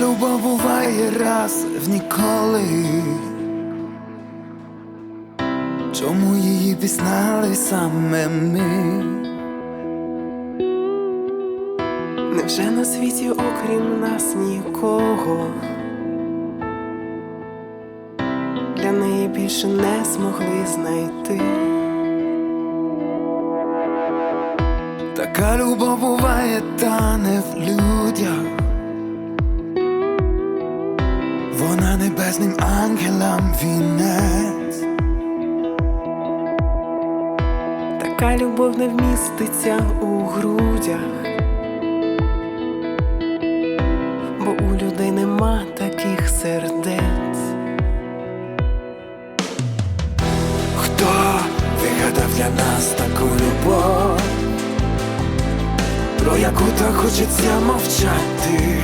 любов буває раз в ніколи. Чому її пізнали саме ми? Невже на світі, окрім нас, нікого? Для неї більше не змогли знайти. Така любов буває, та не в людях. Вона небесним ангелам вінець. Така любов не вміститься у грудях, бо у людей нема таких сердець. Хто вигадав для нас таку любов, про яку так хочеться мовчати,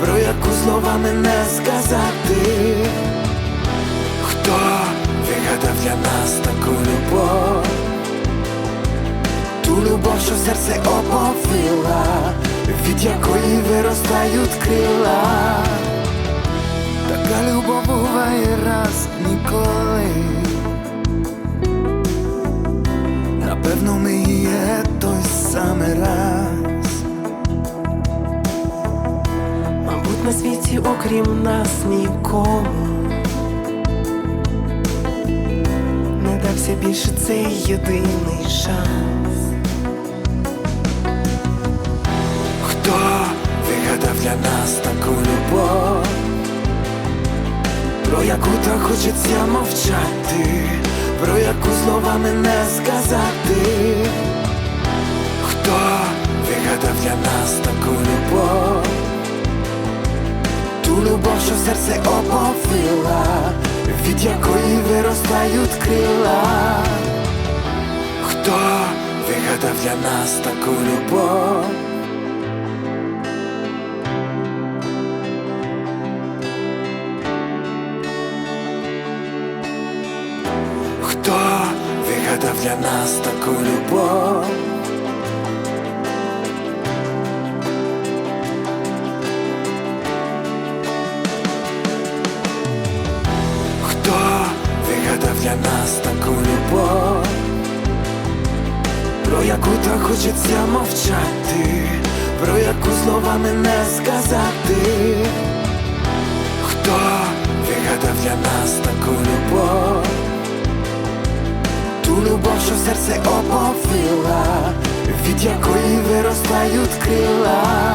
про яку словами не сказати, хто вигадав для нас таку любов, ту любов, що серце оповила, від якої виростають крила. Така любов буває раз ніколи. Світі, окрім нас, нікому не дався більше цей єдиний шанс. Хто вигадав для нас таку любов, про яку так хочеться мовчати, про яку словами не сказати, хто вигадав для нас таку любов, серце оповила, від якої виростають крила. Хто вигадав для нас таку любов? Хто вигадав для нас таку любов? Для нас таку любов? Про яку так хочеться мовчати, про яку словами не сказати, хто вигадав для нас таку любов? Ту любов, що серце оповила, від якої виростають крила.